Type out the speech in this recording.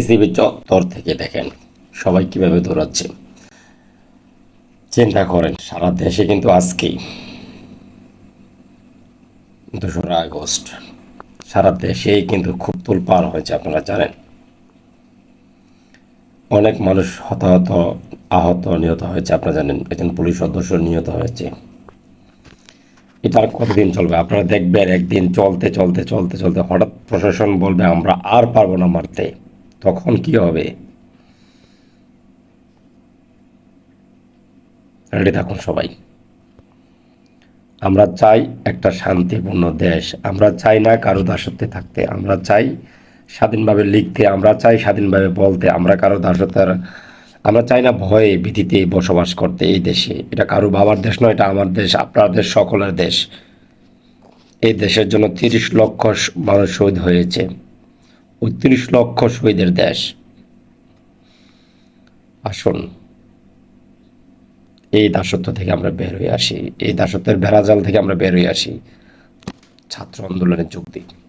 পৃথিবী চত্বর থেকে দেখেন সবাই কীভাবে দৌড়াচ্ছে। চিন্তা করেন, সারা দেশে কিন্তু আজকেই দোসরা আগস্ট, সারা দেশেই কিন্তু খুব তোলপাড় হয়েছে আপনারা জানেন। অনেক মানুষ হতাহত, আহত নিহত হয়েছে, আপনারা জানেন, একজন পুলিশ সদস্য নিহত হয়েছে। এটা আর কতদিন চলবে? আপনারা দেখবেন একদিন চলতে চলতে চলতে চলতে হঠাৎ প্রশাসন বলবে, আমরা আর পারব না মারতে। তখন কি হবে? রেডি থাকুন সবাই। আমরা চাই একটা শান্তিপূর্ণ দেশ। আমরা চাই না কারও দাসত্বে থাকতে। আমরা চাই স্বাধীনভাবে লিখতে। আমরা চাই স্বাধীনভাবে বলতে। আমরা কারও দাসত্বের, আমরা চাই না ভয়ে ভীতিতে বসবাস করতে এই দেশে। এটা কারও বাবার দেশ নয়, এটা আমার দেশ, আপনার দেশ, সকলের দেশ। এই দেশের জন্য তিরিশ লক্ষ মানুষ শহীদ হয়েছে। ওই তিরিশ লক্ষ শহীদের দেশ। আসুন, এই দাসত্ব থেকে আমরা বের হয়ে আসি, এই দাসত্বের বেড়াজাল থেকে আমরা বের হয়ে আসি। ছাত্র আন্দোলনে যোগ দিই।